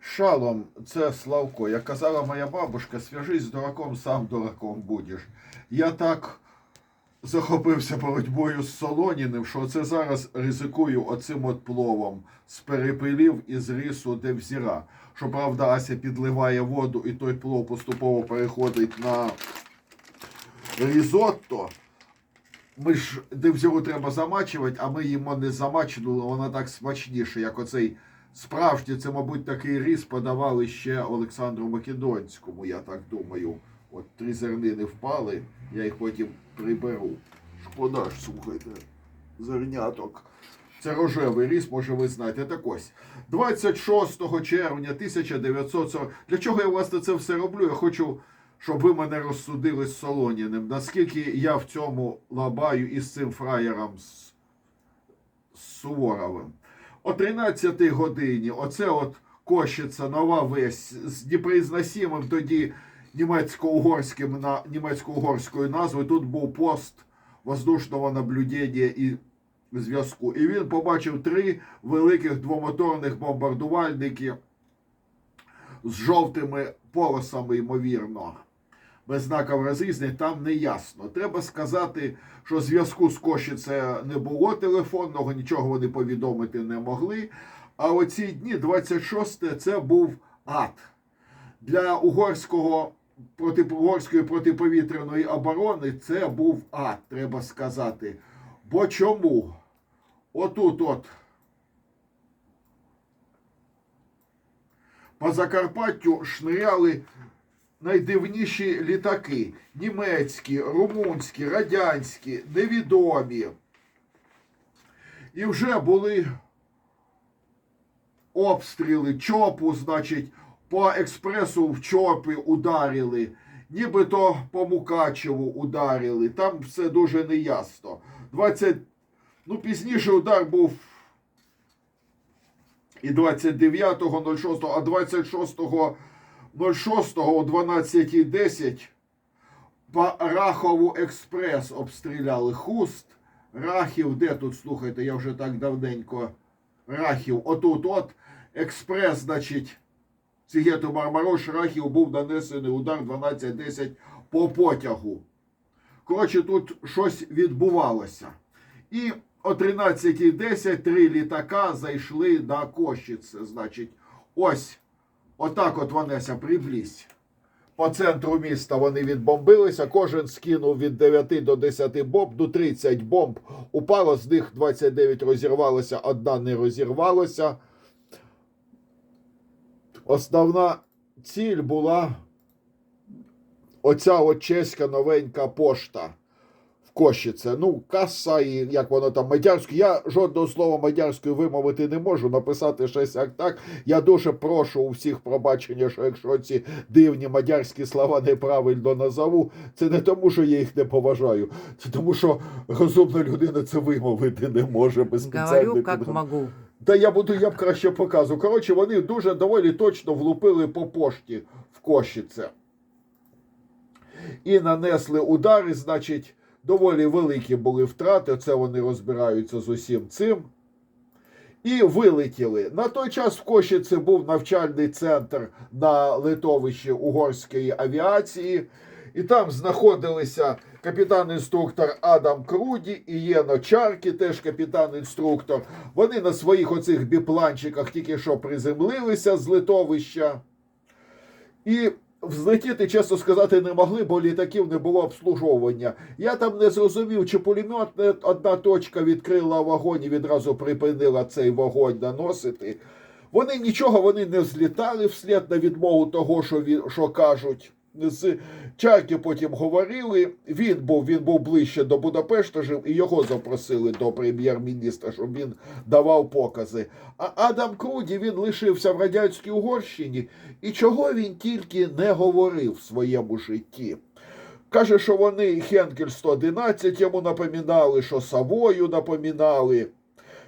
Шалом, це Славко. Як казала моя бабушка, свяжись з дураком, сам дураком будеш. Я так захопився боротьбою з Солоніним, що це зараз ризикую оцим от пловом з перепилів і з рису Девзіра. Що правда, Ася підливає воду, і той плов поступово переходить на різотто. Ми ж девзіру треба замачувати, а ми їмо не замачену, вона так смачніше, як оцей справжній, це, мабуть, такий ріс подавали ще Олександру Македонському, я так думаю. От три зернини впали, я їх потім приберу. Шкода ж, слухайте, зерняток. Це рожевий ріс, може ви знаєте. Так ось, 26 червня 1940. Для чого я власне це все роблю? Я хочу, щоб ви мене розсудили з Солоніним. Наскільки я в цьому лабаю із цим фраєром з, з Суворовим. О 13 годині оце от кощиться нова весь з Дніпроізносимим тоді німецько-угорським на німецько-угорською назвою. Тут був пост воздушного наблюдення і зв'язку. І він побачив три великих двомоторних бомбардувальники з жовтими полосами, ймовірно. Без знаків розрізнень там не ясно. Треба сказати, що зв'язку з Кошіце не було телефонного, нічого вони повідомити не могли. А оці дні, 26 це був ад. Для угорського проти угорської протиповітряної оборони це був ад, треба сказати. Бо чому? Отут от. По Закарпаттю шниряли найдивніші літаки: німецькі, румунські, радянські, невідомі. І вже були обстріли чопу, значить, по експресу в чопи ударили, нібито по Мукачеву ударили. Там все дуже неясно. 20, ну, пізніше удар був і 29.06, а 26.06 о 12.10 по Рахову експрес обстріляли хуст. Рахів, де тут, слухайте, я вже так давненько. Рахів, отут от експрес, значить, Сігету Мармарош Рахів був нанесений удар 12.10 по потягу. Коротше, тут щось відбувалося. І о 13.10 три літака зайшли на Кощице. Значить, ось, отак от Ванеся, приблизь. По центру міста вони відбомбилися. Кожен скинув від 9 до 10 бомб, до 30 бомб упало, з них 29 розірвалося, одна не розірвалася. Основна ціль була оця от чеська новенька пошта Кощице. Ну, каса і як воно там мадярською. Я жодного слова мадярською вимовити не можу, написати щось як так. Я дуже прошу у всіх пробачення, що якщо ці дивні мадярські слова неправильно назову, це не тому, що я їх не поважаю, це тому, що розумна людина це вимовити не може без Говорю, підготовки. могу. Та я буду, я б краще показував. Коротше, вони дуже доволі точно влупили по пошті в Кощице. І нанесли удари, значить, доволі великі були втрати. Це вони розбираються з усім цим. І вилетіли. На той час в Кощиці був навчальний центр на литовищі угорської авіації. І там знаходилися капітан-інструктор Адам Круді і Єно Чаркі, теж капітан-інструктор. Вони на своїх оцих біпланчиках тільки що приземлилися з литовища. І взлетіти, чесно сказати, не могли, бо літаків не було обслуговування. Я там не зрозумів, чи пулемет одна точка відкрила вогонь і відразу припинила цей вогонь наносити. Вони нічого вони не взлітали вслід на відмову того, що, що кажуть. З Чарки потім говорили. Він був він був ближче до Будапешта жив, і його запросили до прем'єр-міністра, щоб він давав покази. А Адам Круді він лишився в радянській Угорщині, і чого він тільки не говорив в своєму житті. Каже, що вони Хенкель 111 йому напоминали, що Савою напоминали.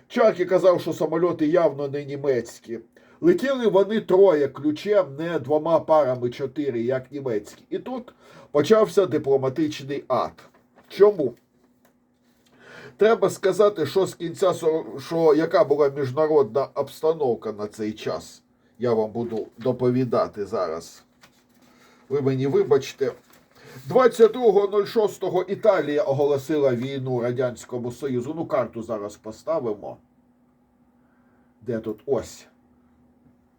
Чаркі казав, що самольоти явно не німецькі. Летіли вони троє ключем, не двома парами чотири, як німецькі. І тут почався дипломатичний ад. Чому? Треба сказати, що з кінця що яка була міжнародна обстановка на цей час. Я вам буду доповідати зараз. Ви мені вибачте. 22.06 Італія оголосила війну Радянському Союзу. Ну, карту зараз поставимо. Де тут ось?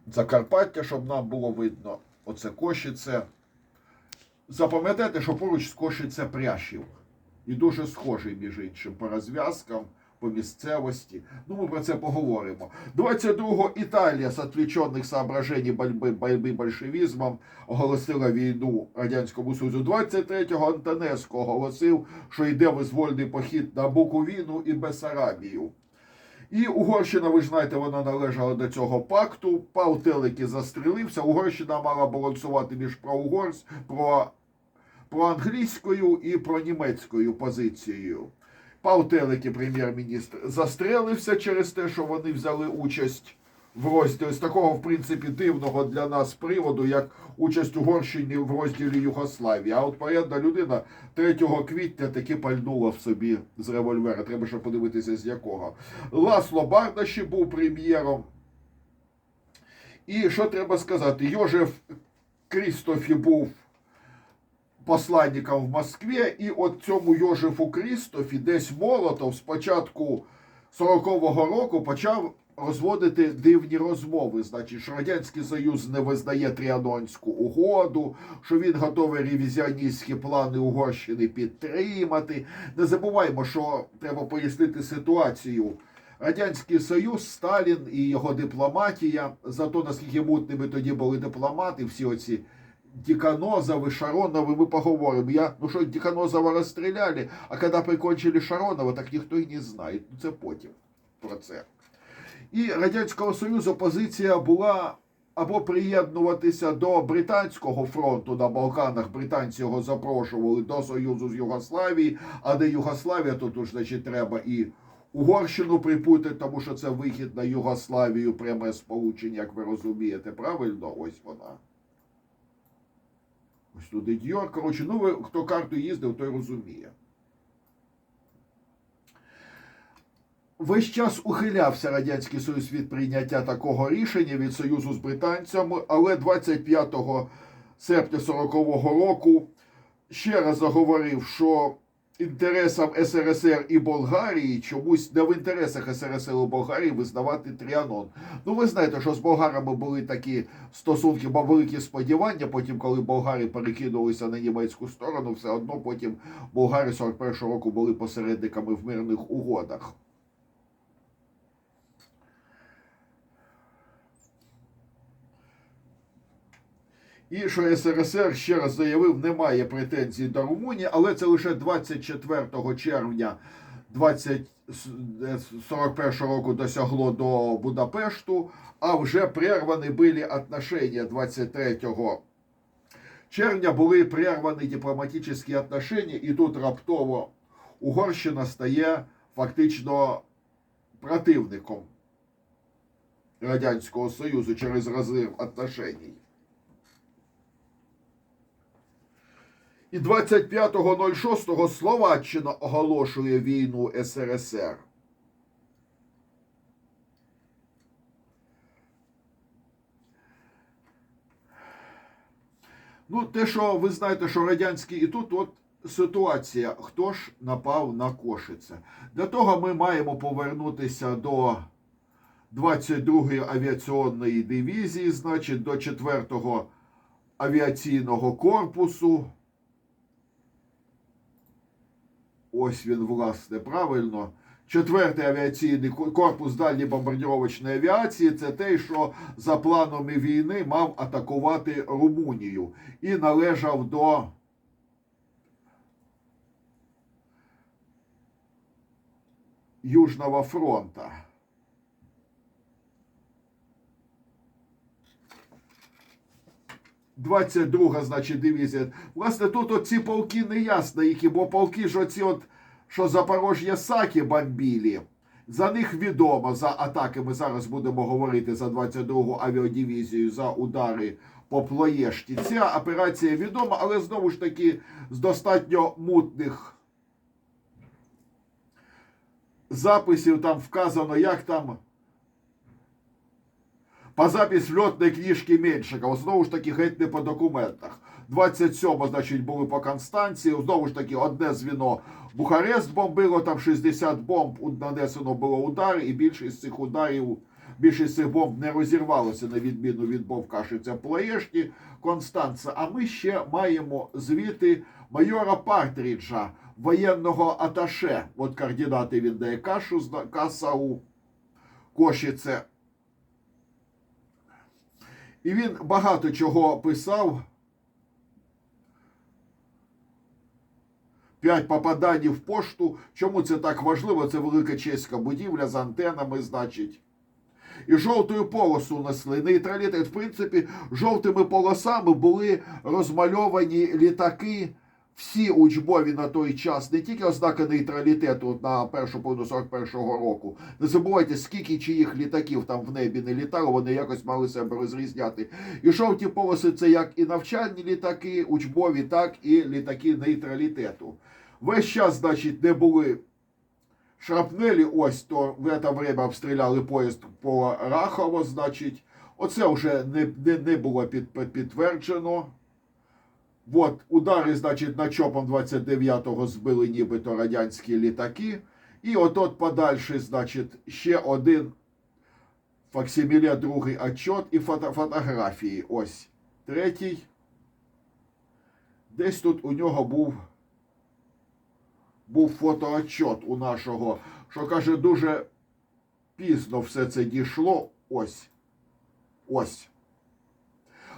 Закарпаття, щоб нам було видно. Оце Кошице. Запам'ятайте, що поруч з Кошице Прящів. І дуже схожий, між іншим, по розв'язкам, по місцевості. Ну, ми про це поговоримо. 22-го Італія з отвлеченных соображений борьби, борьби большевизмом оголосила війну Радянському Союзу. 23-го Антонеско оголосив, що йде визвольний похід на Буковіну і Бесарабію. І Угорщина, ви ж знаєте, вона належала до цього пакту. Пав Телекі застрелився. Угорщина мала балансувати між проугорсь, про, про англійською і про німецькою позицією. Пав Телекі, прем'єр-міністр, застрелився через те, що вони взяли участь розділі з такого, в принципі, дивного для нас приводу, як участь Угорщини в розділі Югославії. А от порядна людина 3 квітня таки пальнула в собі з револьвера. Треба ще подивитися, з якого. Ласло Бардаші був прем'єром. І що треба сказати? Йожеф Крістофі був посланником в Москві, і от цьому Йожефу Крістофі десь Молотов спочатку 40-го року почав розводити дивні розмови. Значить, що Радянський Союз не визнає Тріанонську угоду, що він готовий ревізіоністські плани Угорщини підтримати. Не забуваймо, що треба пояснити ситуацію. Радянський Союз, Сталін і його дипломатія, за то, наскільки мутними тоді були дипломати, всі оці Деканозовы, Шароновы, мы поговорим. Я, ну що, Деканозова розстріляли, а коли прикончили Шаронова, так ніхто і не знає. Ну, це потім про це. І Радянського Союзу позиція була або приєднуватися до британського фронту на Балканах. Британці його запрошували до Союзу з Югославії, а де Югославія, тут значить, треба і Угорщину припутати, тому що це вихід на Югославію, пряме сполучення, як ви розумієте. Правильно? Ось вона. Ось туди Дьор. Коротше, ну ви хто карту їздив, той розуміє. Весь час ухилявся Радянський Союз від прийняття такого рішення від Союзу з британцями, але 25 серпня 40-го року ще раз заговорив, що інтересам СРСР і Болгарії чомусь не в інтересах СРСР і Болгарії визнавати Тріанон. Ну, ви знаєте, що з болгарами були такі стосунки, бо великі сподівання. Потім, коли болгари перекинулися на німецьку сторону, все одно потім болгари 41-го року були посередниками в мирних угодах. І що СРСР ще раз заявив, немає претензій до Румунії, але це лише 24 червня 2041 року досягло до Будапешту, а вже прервані були отношения 23 червня були прервані дипломатичні отношения, і тут раптово Угорщина стає фактично противником Радянського Союзу через розрив отношений. І 25.06 Словаччина оголошує війну СРСР. Ну, те, що ви знаєте, що радянський і тут от ситуація, хто ж напав на Кошице. Для того ми маємо повернутися до 22-ї авіаційної дивізії, значить, до 4-го авіаційного корпусу. Ось він, власне, правильно. Четвертий авіаційний корпус дальньої бомбардировочної авіації це те, що за планами війни мав атакувати Румунію і належав до Южного фронта. Двадцять друга, значить, дивізія. Власне, тут оці полки не ясно, які, бо полки ж оці от що Запорожжя Саки бомбілі. За них відомо за атаки. Ми зараз будемо говорити за 22-гу авіадивізію за удари по Плоєшті. Ця операція відома, але знову ж таки з достатньо мутних записів там вказано, як там. По запись льотної книжки Меншикова, знову ж таки, геть не по документах. 27 значить, були по Констанції, знову ж таки, одне звіно Бухарест бомбило, там 60 бомб нанесено було удари, і більшість цих ударів, більшість цих бомб не розірвалося, на відміну від бомб Кашиця Плаєшті, Констанца. А ми ще маємо звіти майора Партріджа, воєнного аташе. От координати він дає кашу з Касау, Кошіце. І він багато чого писав. П'ять попадань в пошту. Чому це так важливо? Це велика чеська будівля з антенами, значить. І жовтою полосу несли. Нейтралітет, в принципі, жовтими полосами були розмальовані літаки. Всі учбові на той час, не тільки ознака нейтралітету на першу половину 41-го року. Не забувайте, скільки чиїх літаків там в небі не літало, вони якось мали себе розрізняти. І жовті полоси це як і навчальні літаки, учбові, так і літаки нейтралітету. Весь час, значить, не були шрапнелі, ось то в це время обстріляли поїзд по Рахово, значить. Оце вже не, не, не було під- підтверджено. От удари, значить, на чопом 29-го збили нібито радянські літаки. І отот подальший, значить, ще один факсиміле, другий отчет і фото, фотографії. Ось третій. Десь тут у нього був, був фотоотчет у нашого, що каже, дуже пізно все це дійшло. Ось. Ось.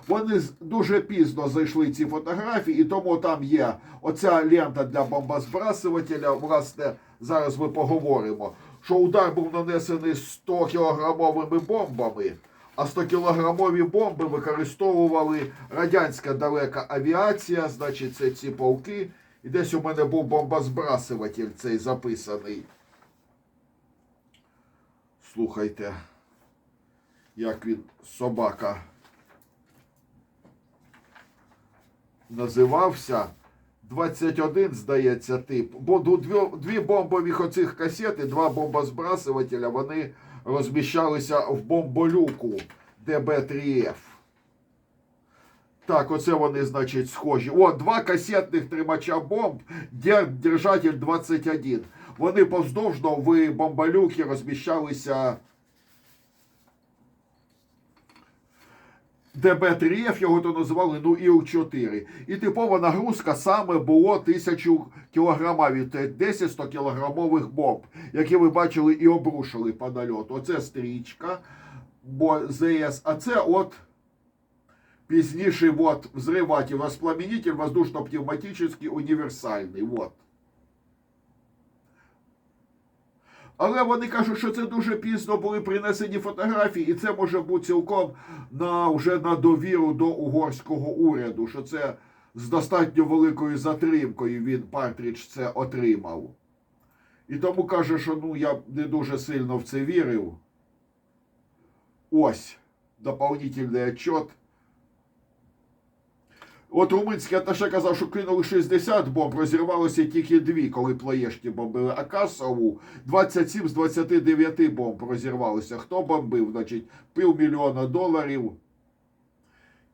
Вони дуже пізно зайшли ці фотографії, і тому там є оця лента для бомбозбрасувателя. Власне, зараз ми поговоримо, що удар був нанесений 100 кілограмовими бомбами, а 100 кілограмові бомби використовували радянська далека авіація, значить, це ці полки. І десь у мене був бомбозбрасуватель цей записаний. Слухайте, як він собака. Називався 21, здається, тип. Бо дві, бомбових оцих касети, два бомбозбрасувателя, вони розміщалися в бомболюку ДБ-3Ф. Так, оце вони, значить, схожі. О, два касетних тримача бомб, держатель 21. Вони повздовжно в бомболюкі розміщалися ДБ-3Ф його то називали, ну Іл-4. І типова нагрузка саме було 1000 кілограмів, це 10-100 кілограмових бомб, які ви бачили і обрушили по нальоту. Оце стрічка, бо ЗС, а це от пізніший от, взриватель, воспламенитель воздушно-пневматичний універсальний. Вот. Але вони кажуть, що це дуже пізно були принесені фотографії, і це може бути цілком на вже на довіру до угорського уряду, що це з достатньо великою затримкою він Партрідж це отримав. І тому каже, що ну я не дуже сильно в це вірив. Ось дополнительний отчет. От румунський аташе казав, що кинули 60 бомб, розірвалося тільки дві, коли плаєшті бомбили. А Касову 27 з 29 бомб розірвалося. Хто бомбив? Значить, півмільйона доларів.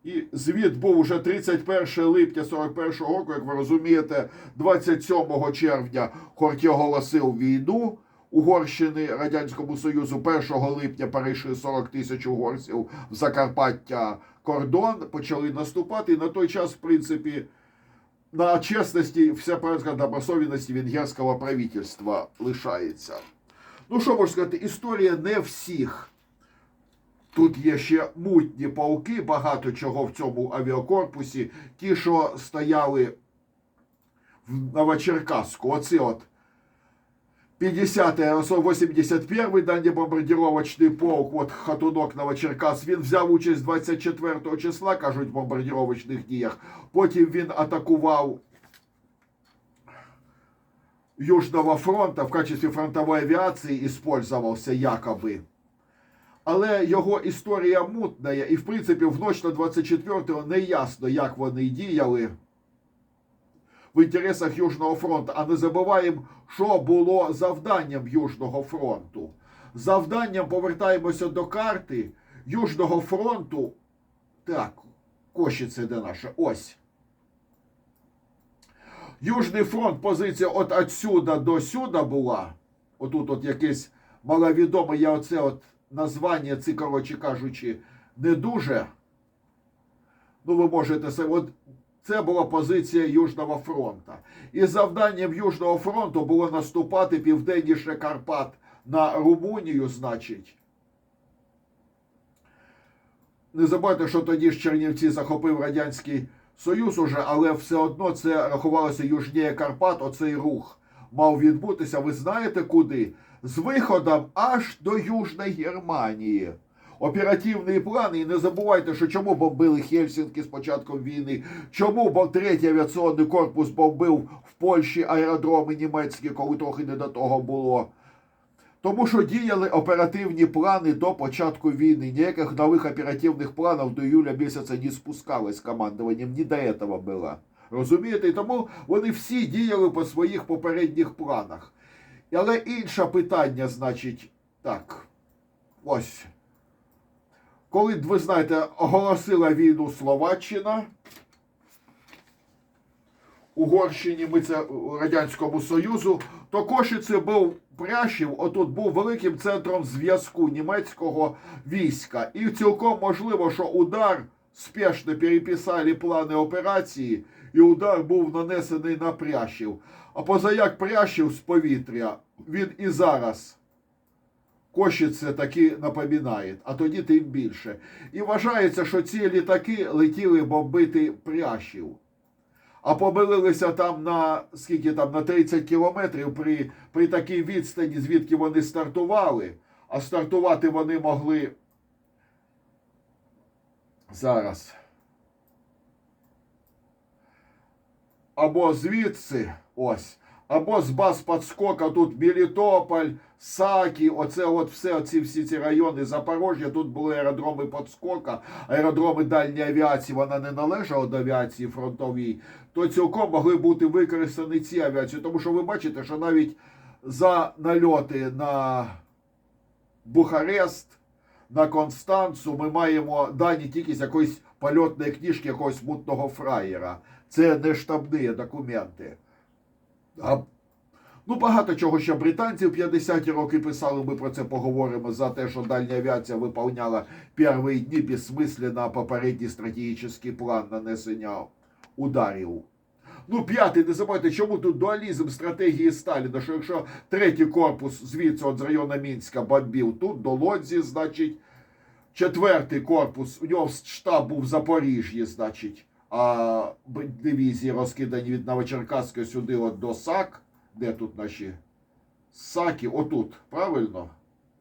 І звіт був уже 31 липня 41-го року, як ви розумієте, 27 червня Хорті оголосив війну Угорщини Радянському Союзу. 1 липня перейшли 40 тисяч угорців в Закарпаття кордон, почали наступати. І на той час, в принципі, на чесності, вся правильно добросовісності венгерського правительства лишається. Ну, що можна сказати, історія не всіх. Тут є ще мутні полки, багато чого в цьому авіакорпусі. Ті, що стояли в Новочеркасску. Оці от 50 81-й дальньобомбардировочний полк, от Хатунок Новочеркас, він взяв участь 24 числа, кажуть, в бомбардировочних діях. Потім він атакував Южного фронта в качестві фронтової авіації использовался якоби. Але його історія мутна, і в принципі в ніч на 24-го не ясно, як вони діяли в інтересах Южного фронту. А не забуваємо, що було завданням Южного фронту. Завданням повертаємося до карти. Южного фронту. Так, Кошице де наша? Ось. Южний фронт, позиція от отсюда до сюди була. Отут от якесь маловідоме, я оце от названня, ці, коротше кажучи, не дуже. Ну, ви можете от це була позиція Южного фронту. І завданням Южного фронту було наступати південніше Карпат на Румунію, значить. Не забувайте, що тоді ж Чернівці захопив Радянський Союз уже, але все одно це рахувалося южніє Карпат, оцей рух мав відбутися. Ви знаєте куди? З виходом аж до Южної Германії. Оперативний план, і не забувайте, що чому бомбили Хельсінки з початком війни, чому третій авіаційний корпус бомбив в Польщі аеродроми німецькі, коли трохи не до того було. Тому що діяли оперативні плани до початку війни. Ніяких нових оперативних планів до июля місяця не спускалось командуванням, ні до этого було. Розумієте? І тому вони всі діяли по своїх попередніх планах. Але інше питання, значить, так. Ось. Коли, ви знаєте, оголосила війну Словаччина, Угорщині, ми це Радянському Союзу, то Кошице був Прящів, отут був великим центром зв'язку німецького війська. І цілком можливо, що удар спешно переписали плани операції, і удар був нанесений на Прящів. А позаяк Прящів з повітря, він і зараз. Кощице таки напоминає, а тоді тим більше. І вважається, що ці літаки летіли бомбити Прящів. А помилилися там на скільки там на 30 кілометрів при, при такій відстані, звідки вони стартували. А стартувати вони могли зараз. Або звідси, ось, або з баз подскока тут Мелітополь, Сакі, оце от все, оці всі ці райони Запорожжя, тут були аеродроми подскока, аеродроми дальньої авіації, вона не належала до авіації фронтовій, то цілком могли бути використані ці авіації. Тому що ви бачите, що навіть за нальоти на Бухарест, на Констанцу ми маємо дані тільки з якоїсь польотної книжки якогось мутного фраєра. Це не штабні документи. А, ну, багато чого ще британці в 50-ті роки писали, ми про це поговоримо, за те, що дальня авіація виповняла перші дні безсмисленно попередній стратегічний план нанесення ударів. Ну, п'ятий, не забувайте, чому тут дуалізм стратегії Сталіна, що якщо третій корпус звідси от з району Мінська бомбив тут, до Лодзі, значить, четвертий корпус, у нього штаб був в Запоріжжі, значить, а дивізії розкидані від Новочеркаська сюди от до САК. Де тут наші САКи? Отут, правильно?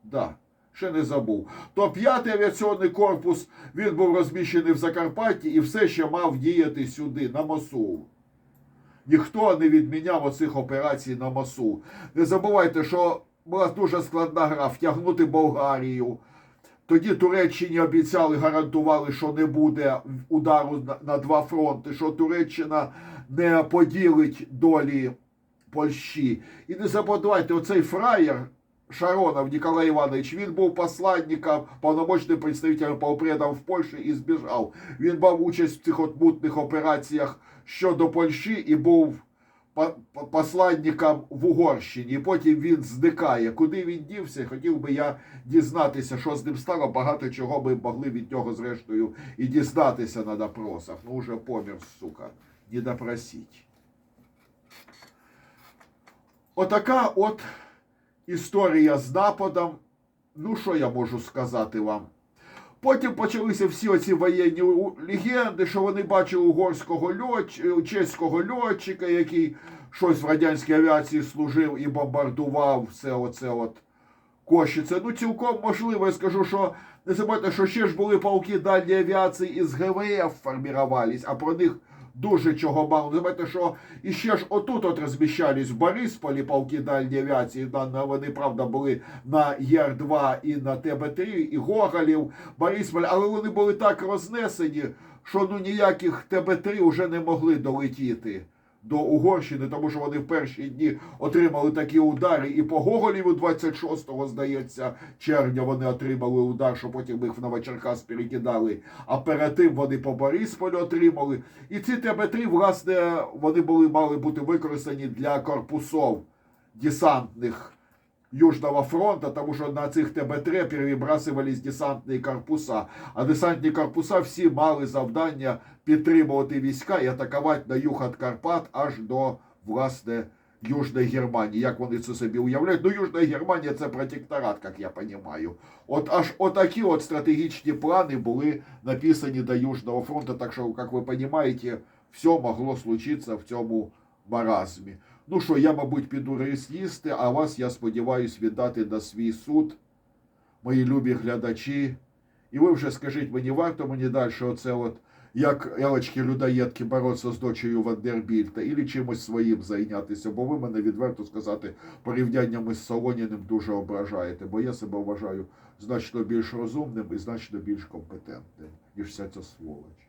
Да. Ще не забув. То п'ятий авіаційний корпус він був розміщений в Закарпатті і все ще мав діяти сюди, на Мосул. Ніхто не відміняв оцих операцій на Мосул. Не забувайте, що була дуже складна гра втягнути Болгарію. Тоді Туреччині обіцяли, гарантували, що не буде удару на, два фронти, що Туреччина не поділить долі Польщі. І не забувайте, оцей фраєр Шаронов Ніколай Іванович, він був посланником, повномочним представителем полпредом в Польщі і збіжав. Він брав участь в цих от мутних операціях щодо Польщі і був по- по- в Угорщині. Потім він зникає. Куди він дівся? Хотів би я дізнатися, що з ним стало. Багато чого ми могли від нього, зрештою, і дізнатися на допросах. Ну, уже помер, сука, не допросить. Отака от історія з нападом. Ну, що я можу сказати вам? Потім почалися всі оці воєнні легенди, що вони бачили угорського льотч... чеського льотчика, який щось в радянській авіації служив і бомбардував все оце от Кощице. Ну, цілком можливо, я скажу, що не забудьте, що ще ж були полки дальньої авіації із ГВФ формувались, а про них дуже чого мало. Знаєте, що і ще ж отут от розміщались в Борисполі полки дальньої авіації. Вони, правда, були на ЄР-2 і на ТБ-3, і Гоголів, Борисполь, але вони були так рознесені, що ну ніяких ТБ-3 вже не могли долетіти до Угорщини, тому що вони в перші дні отримали такі удари, і по Гоголіву 26-го, здається, червня вони отримали удар, що потім їх в Новочеркас перекидали. А перед тим вони по Борисполю отримали. І ці ТБ-3, власне, вони були мали бути використані для корпусов десантних Южного фронта, тому що на цих ТБ-3 перебрасувались десантні корпуса. А десантні корпуса всі мали завдання підтримувати війська і атакувати на юг від Карпат аж до власне Южної Германії. Як вони це собі уявляють? Ну, Южна Германія це протекторат, як я розумію. От аж отакі от стратегічні плани були написані до Южного фронту. Так що, як ви розумієте, все могло случитися в цьому маразмі. Ну що, я, мабуть, піду рис їсти, а вас, я сподіваюся, віддати на свій суд, мої любі глядачі. І ви вже скажіть мені, варто мені далі оце от, як елочки людоєдки боротися з дочею Вандербільта, і чимось своїм зайнятися, бо ви мене відверто сказати порівняннями з Солоніним дуже ображаєте, бо я себе вважаю значно більш розумним і значно більш компетентним, ніж вся ця сволоч.